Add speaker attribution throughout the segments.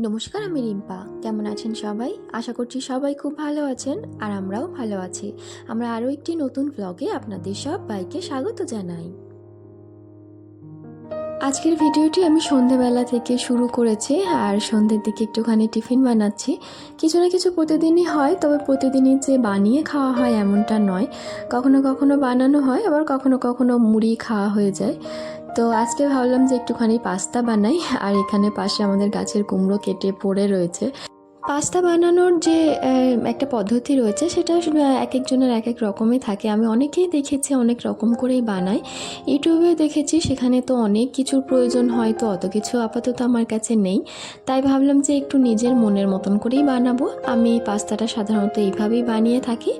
Speaker 1: নমস্কার, আমি রিম্পা। কেমন আছেন সবাই? আশা করছি সবাই খুব ভালো আছেন আর আমরাও ভালো আছি। আমরা আরও একটি নতুন ব্লগে আপনাদের সব বাইকে স্বাগত জানাই। আজকের ভিডিওটি আমি সন্ধেবেলা থেকে শুরু করেছি আর সন্ধ্যের দিকে একটুখানি টিফিন বানাচ্ছি। কিছু না কিছু প্রতিদিনই হয়, তবে প্রতিদিনই যে বানিয়ে খাওয়া হয় এমনটা নয়। কখনো কখনো বানানো হয়, আবার কখনো কখনো মুড়ি খাওয়া হয়ে যায়। তো আজকে ভাবলাম যে একটুখানি পাস্তা বানাই, আর এখানে পাশে আমাদের গাছের কুমড়ো কেটে পড়ে রয়েছে। পাস্তা বানানোর যে একটা পদ্ধতি রয়েছে, সেটা এক একজনের এক এক রকমই থাকে। আমি অনেকেই দেখেছি অনেক রকম করেই বানাই ইউটিউবেও দেখেছি, সেখানে তো অনেক কিছুর প্রয়োজন হয়, তো অত কিছু আপাতত আমার কাছে নেই। তাই ভাবলাম যে একটু নিজের মনের মতন করেই বানাবো। আমি পাস্তাটা সাধারণত এইভাবেই বানিয়ে থাকি।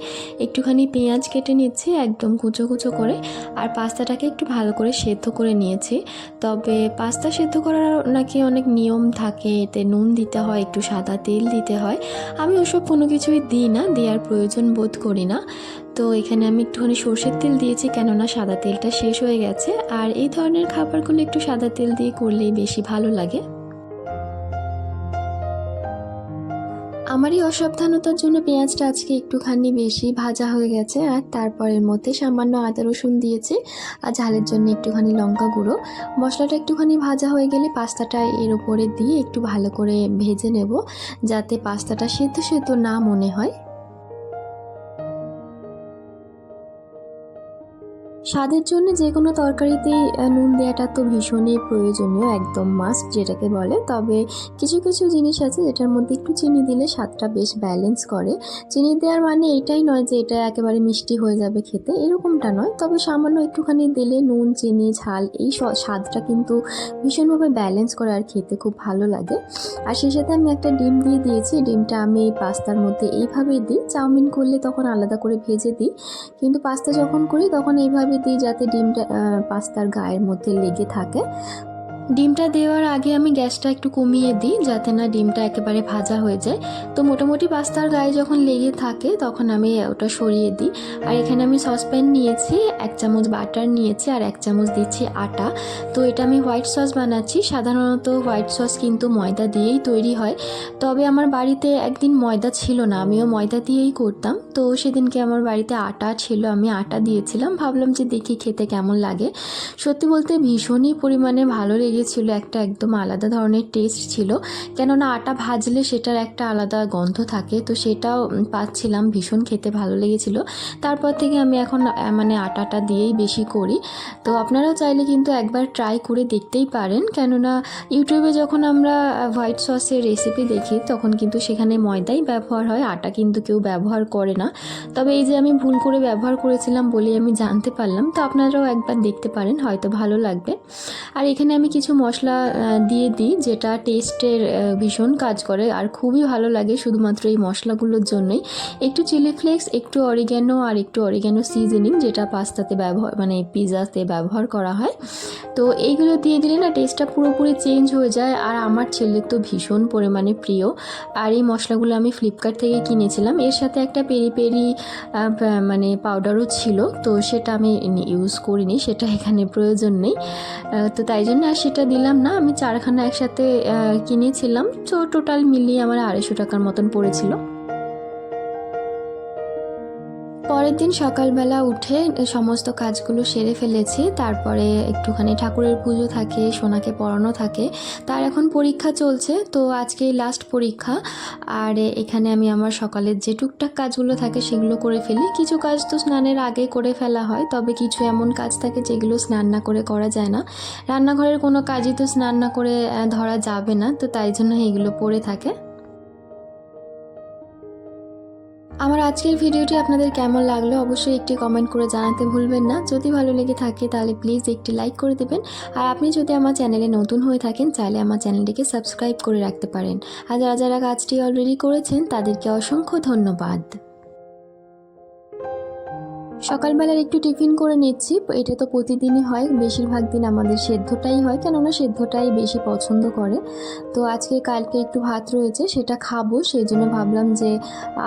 Speaker 1: একটুখানি পেঁয়াজ কেটে নিচ্ছি, একদম কুচো কুচো করে, আর পাস্তাটাকে একটু ভালো করে সেদ্ধ করে নিয়েছি। তবে পাস্তা সেদ্ধ করার নাকি অনেক নিয়ম থাকে। এতে নুন দিতে হয়, একটু সাদা তেল দিতে হয়। আমি ওসব কোনো কিছুই দিই না, দেওয়ার প্রয়োজন বোধ করি না। তো এখানে আমি একটুখানি সর্ষের তেল দিয়েছি, কেননা সাদা তেলটা শেষ হয়ে গেছে। আর এই ধরনের খাবারগুলো একটু সাদা তেল দিয়ে করলেই বেশি ভালো লাগে। আমারই অসাবধানতার জন্য পেঁয়াজটা আজকে একটুখানি বেশি ভাজা হয়ে গেছে, আর তারপরের মধ্যে সামান্য আদা রসুন দিয়েছি, আর ঝালের জন্য একটুখানি লঙ্কা গুঁড়ো। মশলাটা একটুখানি ভাজা হয়ে গেলে পাস্তাটা এর উপরে দিয়ে একটু ভালো করে ভেজে নেব, যাতে পাস্তাটা সেদ্ধ সেদ্ধ না মনে হয়। স্বাদের জন্য যে কোনো তরকারিতেই নুন দেওয়াটা তো ভীষণই প্রয়োজনীয়, একদম মাস্ট যেটাকে বলে। তবে কিছু কিছু জিনিস আছে যেটার মধ্যে একটু চিনি দিলে স্বাদটা বেশ ব্যালেন্স করে। চিনি দেওয়ার মানে এটাই নয় যে এটা একেবারে মিষ্টি হয়ে যাবে খেতে, এরকমটা নয়। তবে সামান্য একটুখানি দিলে নুন, চিনি, ঝাল, এই স্বাদটা কিন্তু ভীষণভাবে ব্যালেন্স করে আর খেতে খুব ভালো লাগে। আর সেই সাথে আমি একটা ডিম দিয়ে দিয়েছি। ডিমটা আমি পাস্তার মধ্যে এইভাবেই দিই। চাউমিন করলে তখন আলাদা করে ভেজে দিই। কিন্তু পাস্তা যখন করি তখন এইভাবে দিই যাতে ডিমটা পাস্তার গায়ের মধ্যে লেগে থাকে। ডিমটা দেওয়ার আগে আমি গ্যাসটা একটু কমিয়ে দিই, যাতে না ডিমটা একেবারে ভাজা হয়ে যায়। তো মোটামুটি পাস্তার গায়ে যখন লেগে থাকে, তখন আমি ওটা সরিয়ে দিই। আর এখানে আমি সসপ্যান নিয়েছি, এক চামচ বাটার নিয়েছি আর এক চামচ দিচ্ছি আটা। তো এটা আমি হোয়াইট সস বানাচ্ছি। সাধারণত হোয়াইট সস কিন্তু ময়দা দিয়েই তৈরি হয়। তবে আমার বাড়িতে একদিন ময়দা ছিল না, আমিও ময়দা দিয়েই করতাম। তো সেদিনকে আমার বাড়িতে আটা ছিল, আমি আটা দিয়েছিলাম। ভাবলাম যে দেখি খেতে কেমন লাগে। সত্যি বলতে ভীষণই পরিমাণে ভালো লেগেছিল একটা একদম আলাদা ধরনের টেস্ট ছিল। কেননা আটা ভাজলে সেটার একটা আলাদা গন্ধ থাকে। তো সেটাও পাচ্ছিলাম, ভীষণ খেতে ভালো লেগেছিল। তারপর থেকে আমি এখন মানে আটাটা দিয়েই বেশি করি। তো আপনারাও চাইলে কিন্তু একবার ট্রাই করে দেখতেই পারেন। কেননা ইউটিউবে যখন আমরা হোয়াইট সসের রেসিপি দেখি, তখন কিন্তু সেখানে ময়দাই ব্যবহার হয়। আটা কিন্তু কেউ ব্যবহার করে না। তবে এই যে আমি ভুল করে ব্যবহার করেছিলাম বলে আমি জানতে পারলাম। তো আপনারাও একবার দেখতে পারেন, হয়তো ভালো লাগবে। আর এখানে আমি কিছু মশলা দিয়ে দিই যেটা টেস্টের ভীষণ কাজ করে আর খুবই ভালো লাগে শুধুমাত্র এই মশলাগুলোর জন্যই। একটু চিলি ফ্লেক্স একটু অরিগ্যানো আর একটু অরিগ্যানো সিজনিং যেটা পাস্তাতে ব্যবহার মানে পিৎজাতে ব্যবহার করা হয়। তো এইগুলো দিয়ে দিলে না টেস্টটা পুরোপুরি চেঞ্জ হয়ে যায় আর আমার ছেলের তো ভীষণ পরিমাণে প্রিয়। আর এই মশলাগুলো আমি ফ্লিপকার্ট থেকে কিনেছিলাম। এর সাথে একটা পেরি পেরি মানে পাউডারও ছিল, তো সেটা আমি ইউজ করিনি, সেটা এখানে প্রয়োজন নেই। তো তাই জন্য আর সেটা দিলাম না আমি চারখানা একসাথে কিনেছিলাম। তো টোটাল মিলিয়ে আমার আড়াইশো টাকার মতন পড়েছিল। পরের দিন সকালবেলা উঠে সমস্ত কাজগুলো সেরে ফেলেছি। তারপরে একটুখানি ঠাকুরের পুজো থাকে, সোনাকে পড়ানো থাকে। তার এখন পরীক্ষা চলছে, তো আজকে লাস্ট পরীক্ষা। আর এখানে আমি আমার সকালের যে টুকটাক কাজগুলো থাকে সেগুলো করে ফেলি। কিছু কাজ তো স্নানের আগে করে ফেলা হয়, তবে কিছু এমন কাজ থাকে যেগুলো স্নান না করে করা যায় না। রান্নাঘরের কোনো কাজই তো স্নান না করে ধরা যাবে না, তো তাই জন্য এগুলো পড়ে থাকে। আমার আজকের ভিডিওটি আপনাদের কেমন লাগল অবশ্যই একটি কমেন্ট করে জানাতে ভুলবেন না। যদি ভালো লেগে থাকে তাহলে প্লিজ একটি লাইক করে দেবেন। আর আপনি যদি আমার চ্যানেলে নতুন হয়ে থাকেন চাইলে আমার চ্যানেলটিকে সাবস্ক্রাইব করে রাখতে পারেন। আর যারা যারা কাজটি অলরেডি করেছেন তাদেরকে অসংখ্য ধন্যবাদ। সকালবেলার একটু টিফিন করে নিচ্ছি, এটা তো প্রতিদিনই হয়, বেশিরভাগ দিন আমাদের সেদ্ধটাই হয়, কেননা সেদ্ধটাই বেশি পছন্দ করে। তো আজকে কালকে একটু ভাত রয়েছে, সেটা খাব, সেই জন্য ভাবলাম যে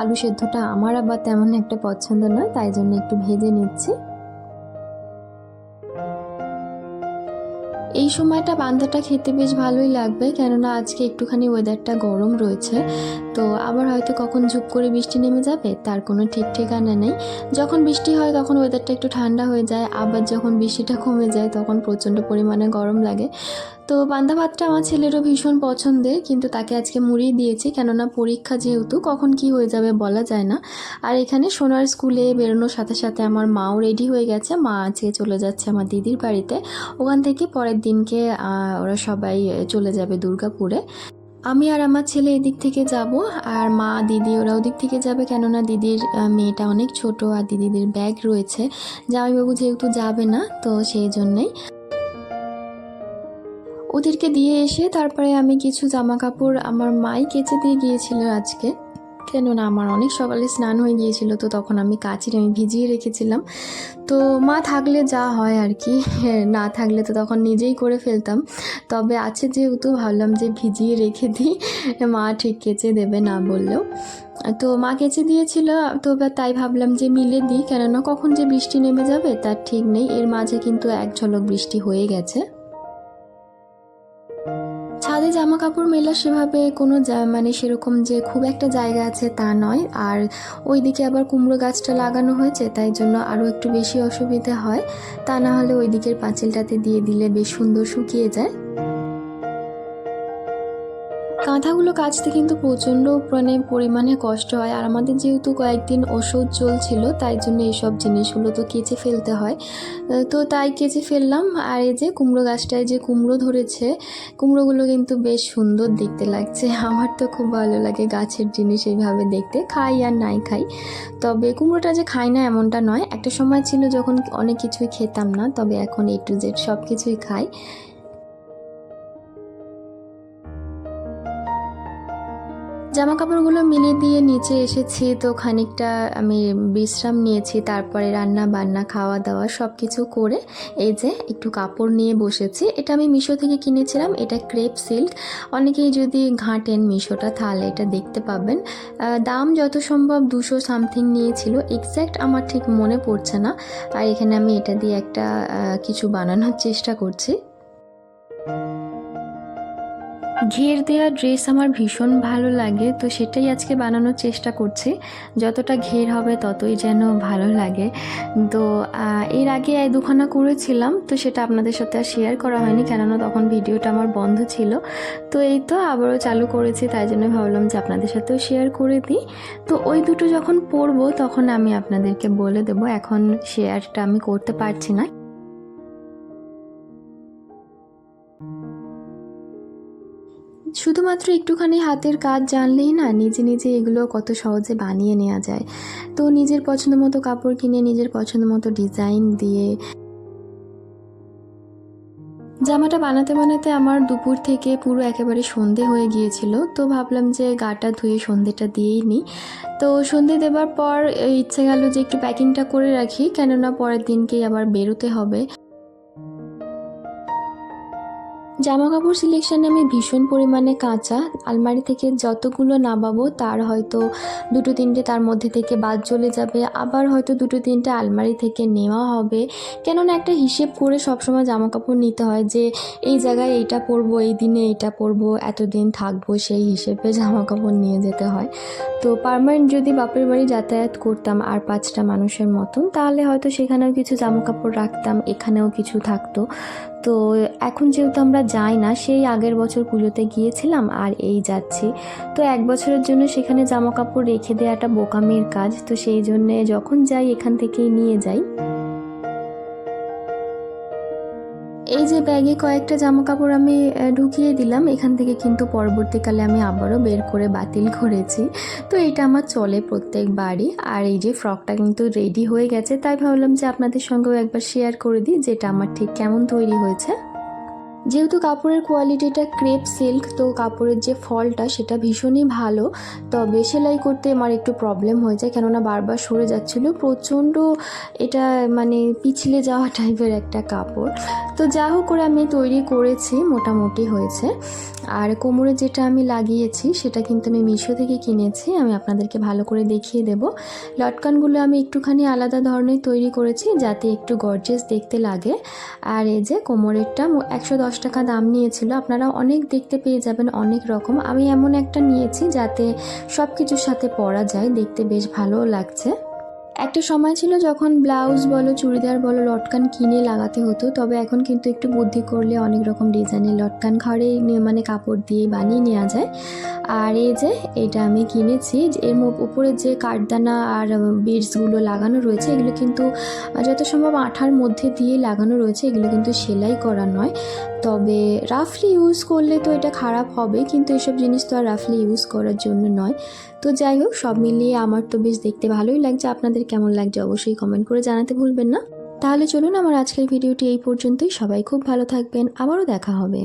Speaker 1: আলু সেদ্ধটা আমার আবার তেমন একটা পছন্দ নয়, তাই জন্য একটু ভেজে নিচ্ছি। এই সময়টা বান্দাটা খেতে বেশ ভালোই লাগবে, কেননা আজকে একটুখানি ওয়েদারটা গরম রয়েছে। তো আবার হয়তো কখন ঝুপ করে বৃষ্টি নেমে যাবে, তার কোনো ঠিক ঠিকানা নেই। যখন বৃষ্টি হয় তখন ওয়েদারটা একটু ঠান্ডা হয়ে যায়, আবার যখন বৃষ্টিটা কমে যায় তখন প্রচণ্ড পরিমাণে গরম লাগে। তো বান্দা ভাতটা আমার ছেলেরও ভীষণ পছন্দের, কিন্তু তাকে আজকে মুড়িয়ে দিয়েছি, কেননা পরীক্ষা যেহেতু, কখন কি হয়ে যাবে বলা যায় না। আর এখানে সোনার স্কুলে বেরোনোর সাথে সাথে আমার মাও রেডি হয়ে গেছে, মা আজকে চলে যাচ্ছে আমার দিদির বাড়িতে। ওখান থেকে পরের দিনকে ওরা সবাই চলে যাবে দুর্গাপুরে। আমি আর আমার ছেলে এদিক থেকে যাব, আর মা, দিদি ওরা ওদিক থেকে যাবে কেননা দিদির মেয়েটা অনেক ছোট আর দিদিদের ব্যাগ রয়েছে। জামাইবাবু যেহেতু যাবে না, তো সেই জন্যই। ওদেরকে দিয়ে এসে তারপরে আমি কিছু জামা কাপড় আমার মাই কেচে দিয়ে গিয়েছিল আজকে। কেননা আমার অনেক সকালে স্নান হয়ে গিয়েছিল, তো তখন আমি কাচির আমি ভিজিয়ে রেখেছিলাম। তো মা থাকলে যা হয় আর কি না থাকলে তো তখন নিজেই করে ফেলতাম। তবে আছে যেহেতু ভাবলাম যে ভিজিয়ে রেখে দিই, মা ঠিক কেচে দেবে না বললেও। তো মা কেচে দিয়েছিল, তো তাই ভাবলাম যে মিলে দিই, কেননা কখন যে বৃষ্টি নেমে যাবে তার ঠিক নেই। এর মাঝে কিন্তু এক ঝলক বৃষ্টি হয়ে গেছে। জামা কাপড় মেলা সেভাবে কোনো মানে সেরকম যে খুব একটা জায়গা আছে তা নয়। আর ওইদিকে আবার কুমড়ো গাছটা লাগানো হয়েছে, তাই জন্য আরও একটু বেশি অসুবিধা হয়। তা না হলে ওই দিকের পাঁচিলটাতে দিয়ে দিলে বেশ সুন্দর শুকিয়ে যায়। কাঁথাগুলো কাচতে কিন্তু প্রচণ্ড মানে পরিমাণে কষ্ট হয়। আর আমাদের যেহেতু কয়েকদিন ওষুধ চলছিল, তাই জন্য এইসব জিনিসগুলো তো কেচে ফেলতে হয়। তো তাই কেচে ফেললাম। আর এই যে কুমড়ো গাছটায় যে কুমড়ো ধরেছে, কুমড়োগুলো কিন্তু বেশ সুন্দর দেখতে লাগছে। আমার তো খুব ভালো লাগে গাছের জিনিস এইভাবে দেখতে। খাই আর নাই খাই। তবে কুমড়োটা যে খাই না এমনটা নয়। একটা সময় ছিল যখন অনেক কিছুই খেতাম না, তবে এখন এ টু জেড সব কিছুই খাই। জামা কাপড়গুলো মিলিয়ে দিয়ে নিচে এসেছি তো খানিকটা আমি বিশ্রাম নিয়েছি, তারপরে রান্না বান্না, খাওয়া দাওয়া সব কিছু করে এই যে একটু কাপড় নিয়ে বসেছি। এটা আমি মিশো থেকে কিনেছিলাম, এটা ক্রেপ সিল্ক। অনেকেই যদি ঘাঁটেন মিশোটা তাহলে এটা দেখতে পাবেন। দাম যত সম্ভব দুশো সামথিং নিয়েছিল এক্স্যাক্ট আমার ঠিক মনে পড়ছে না। আর এখানে আমি এটা দিয়ে একটা কিছু বানানোর চেষ্টা করছি। ঘের দেওয়া ড্রেস আমার ভীষণ ভালো লাগে, তো সেটাই আজকে বানানোর চেষ্টা করছি। যতটা ঘের হবে ততই যেন ভালো লাগে। তো এর আগে দুখানা করেছিলাম, তো সেটা আপনাদের সাথে আর শেয়ার করা হয়নি, কেননা তখন ভিডিওটা আমার বন্ধ ছিল। তো এই তো আবারও চালু করেছি, তাই জন্য ভাবলাম যে আপনাদের সাথেও শেয়ার করে দিই। তো ওই দুটো যখন পরবো, তখন আমি আপনাদেরকে বলে দেবো, এখন শেয়ারটা আমি করতে পারছি না। শুধুমাত্র একটুখানি হাতের কাজ জানলেই না নিজে নিজে এগুলো কত সহজে বানিয়ে নেওয়া যায়। তো নিজের পছন্দ মতো কাপড় কিনে, নিজের পছন্দ মতো ডিজাইন দিয়ে জামাটা বানাতে বানাতে আমার দুপুর থেকে পুরো একেবারে সন্ধে হয়ে গিয়েছিল। তো ভাবলাম যে গাটা ধুয়ে সন্ধেটা দিয়েই নিই। তো সন্ধে দেবার পর ইচ্ছে গেল যে একটু প্যাকিংটা করে রাখি। কেননা পরের দিনকেই আবার বেরোতে হবে। জামা কাপড় সিলেকশানে আমি ভীষণ পরিমাণে কাঁচা। আলমারি থেকে যতগুলো নামাবো, তার হয়তো দুটো তিনটে তার মধ্যে থেকে বাদ চলে যাবে। আবার হয়তো দুটো তিনটে আলমারি থেকে নেওয়া হবে। কেননা একটা হিসেব করে সবসময় জামা কাপড় নিতে হয় যে, এই জায়গায় এইটা পরবো, এই দিনে এইটা পরবো, এতদিন থাকব সেই হিসেবে জামা কাপড় নিয়ে যেতে হয়। তো পারমানেন্ট যদি বাপের বাড়ি যাতায়াত করতাম আর পাঁচটা মানুষের মতন, তাহলে হয়তো সেখানেও কিছু জামা কাপড় রাখতাম, এখানেও কিছু থাকতো। তো এখন যেহেতু আমরা যাই না, সেই আগের বছর পুজোতে গিয়েছিলাম আর এই যাচ্ছি। তো এক বছরের জন্য সেখানে জামা কাপড় রেখে দেওয়াটা বোকামির কাজ, তো সেই জন্যে যখন যাই এখান থেকেই নিয়ে যাই। এই যে ব্যাগে কয়েকটা জামা কাপড় আমি ঢুকিয়ে দিলাম, এখান থেকে কিন্তু পরবর্তীকালে আমি আবারও বের করে বাতিল করেছি। তো এটা আমার চলে প্রত্যেকবারই আর এই যে ফ্রকটা কিন্তু রেডি হয়ে গেছে, তাই ভাবলাম যে আপনাদের সঙ্গেও একবার শেয়ার করে দিই, যেটা আমার ঠিক কেমন তৈরি হয়েছে। যেহেতু কাপড়ের কোয়ালিটিটা ক্রেপ সিল্ক তো কাপড়ের যে ফলটা সেটা ভীষণই ভালো। তবে সেলাই করতে আমার একটু প্রবলেম হয়ে যায়, কেননা বারবার সরে যাচ্ছিল। প্রচণ্ড এটা মানে পিছলে যাওয়া টাইপের একটা কাপড়। তো যা হোক করে আমি তৈরি করেছি, মোটামুটি হয়েছে। আর কোমরে যেটা আমি লাগিয়েছি, সেটা কিন্তু আমি মিশো থেকে কিনেছি। আমি আপনাদেরকে ভালো করে দেখিয়ে দেব। লটকানগুলো আমি একটুখানি আলাদা ধরনের তৈরি করেছি, যাতে একটু গর্জেস দেখতে লাগে। আর এই যে কোমরেরটা, একশো দশ টাকা দাম নিয়েছিল, আপনারা অনেক দেখতে পেয়ে যাবেন অনেক রকম। আমি এমন একটা নিয়েছি যাতে সব কিছুর সাথে পরা যায়, দেখতে বেশ ভালোও লাগছে। একটা সময় ছিল যখন ব্লাউজ বলো, চুড়িদার বলো, লটকান কিনে লাগাতে হতো, তবে এখন কিন্তু একটু বুদ্ধি করলে অনেক রকম ডিজাইনের লটকান ঘরেই মানে কাপড় দিয়ে বানিয়ে নেওয়া যায়। আর এই যে, এটা আমি কিনেছি, এর উপরে যে কাঠদানা আর বিডসগুলো লাগানো রয়েছে, এগুলো কিন্তু যত সম্ভব আঠার মধ্যে দিয়ে লাগানো রয়েছে, এগুলো কিন্তু সেলাই করা নয়। তবে রাফলি ইউজ করলে তো এটা খারাপ হবে, কিন্তু এসব জিনিস তো আর রাফলি ইউজ করার জন্য নয়। তো যাই হোক, সব মিলিয়ে আমার তো বেশ দেখতে ভালোই লাগছে। আপনাদের কেমন লাগছে অবশ্যই কমেন্ট করে জানাতে ভুলবেন না। তাহলে চলুন, আমার আজকের ভিডিওটি এই পর্যন্তই। সবাই খুব ভালো থাকবেন। আবারও দেখা হবে।